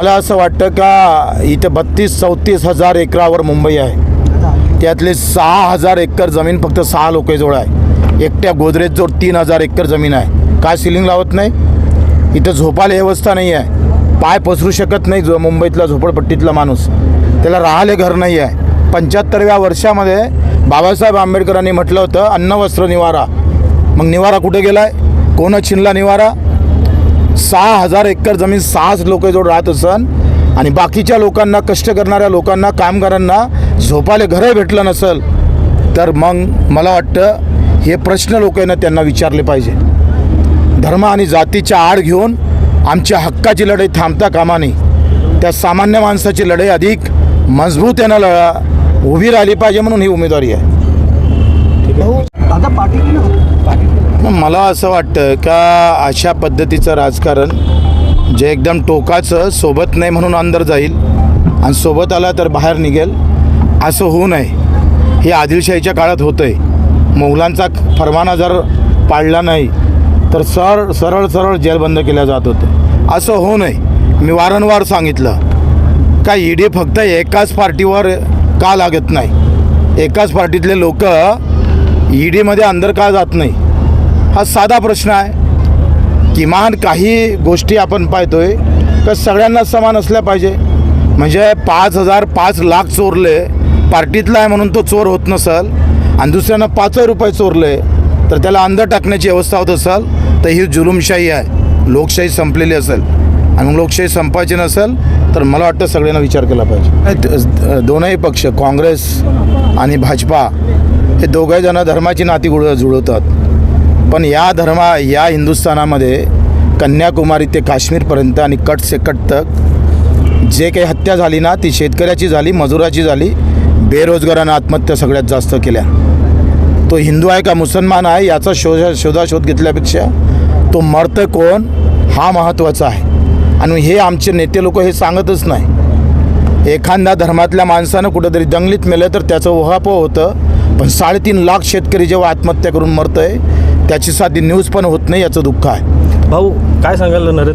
मला असं वाटतं का इथं बत्तीस चौतीस हजार एकरावर मुंबई आहे. त्यातले सहा हजार एकर जमीन फक्त सहा लोकांजवळ आहे. एकट्या गोदरेजजवळ तीन हजार एकर जमीन आहे. काय सिलिंग लावत नाही? इथं झोपायला व्यवस्था नाही आहे. पाय पसरू शकत नाही जो मुंबईतला झोपडपट्टीतला माणूस. त्याला राहाले घर नाही आहे. पंच्याहत्तरव्या वर्षामध्ये बाबासाहेब आंबेडकरांनी म्हटलं होतं अन्न वस्त्र निवारा. मग निवारा कुठे गेला आहे कोण छिनला निवारा? सहा हजार एकर जमीन सहाच लोक जोड राहत असन आणि बाकीच्या लोकांना कष्ट करणाऱ्या लोकांना कामगारांना झोपायला घरं भेटलं नसेल तर मग मला वाटतं हे प्रश्न लोकांना त्यांना विचारले पाहिजे. धर्म आणि जातीच्या आड घेऊन आमच्या हक्काची लढाई थांबता कामा नाही त्या सामान्य माणसाची लढाई अधिक मजबूत लढा उभी राहिली पाहिजे म्हणून ही उमेदवारी आहे. दादा पाटील पाटील मला असं वाटतं का अशा पद्धतीचं राजकारण जे एकदम टोकाचं सोबत नाही म्हणून अंदर जाईल आणि सोबत आला तर बाहेर निघेल असं होऊ नये. हे आदिलशाहीच्या काळात होतं आहे मोगलांचा फरमाना जर पाळला नाही तर सर सरळ सरळ जेलबंद केल्या जात होतं. असं होऊ नये. मी वारंवार सांगितलं. का ईडी फक्त एकाच पार्टीवर का लागत नाही? एकाच पार्टीतले लोक ईडीमध्ये अंदर का जात नाही? हा साधा प्रश्न आहे किमान काही गोष्टी आपण पाहतोय का सगळ्यांना समान असल्या पाहिजे. म्हणजे पाच हजार पाच लाख चोरले पार्टीतला आहे म्हणून तो चोर होत नसल आणि दुसऱ्यानं पाचही रुपये चोरले तर त्याला अंध टाकण्याची व्यवस्था होत असेल तर ही जुलुमशाही आहे. लोकशाही संपलेली असेल. आणि मग लोकशाही संपायची नसेल तर मला वाटतं सगळ्यांना विचार केला पाहिजे. दोनही पक्ष काँग्रेस आणि भाजपा हे दोघे जण धर्माची नाती गुळ जुळवतात. पण या धर्मा या हिंदुस्थानामध्ये कन्याकुमारी ते काश्मीरपर्यंत आणि कट से कट तक जे काही हत्या झाली ना ती शेतकऱ्याची झाली मजुराची झाली बेरोजगारानं आत्महत्या सगळ्यात जास्त केल्या. तो हिंदू आहे का मुसलमान आहे याचा शोधा शोधाशोध घेतल्यापेक्षा तो मरतं कोण? हा महत्त्वाचा आहे. आणि हे आमचे नेते लोक हे सांगतच नाही. एखाद्या धर्मातल्या माणसानं कुठंतरी दंगलीत मेलं तर त्याचं ओहापोह होतं. पण साडेतीन लाख शेतकरी जेव्हा आत्महत्या करून मरतं आहे त्याची साधी न्यूज पण होत नाही याचं दुःख आहे. भाऊ काय सांगाल नरेंद्र?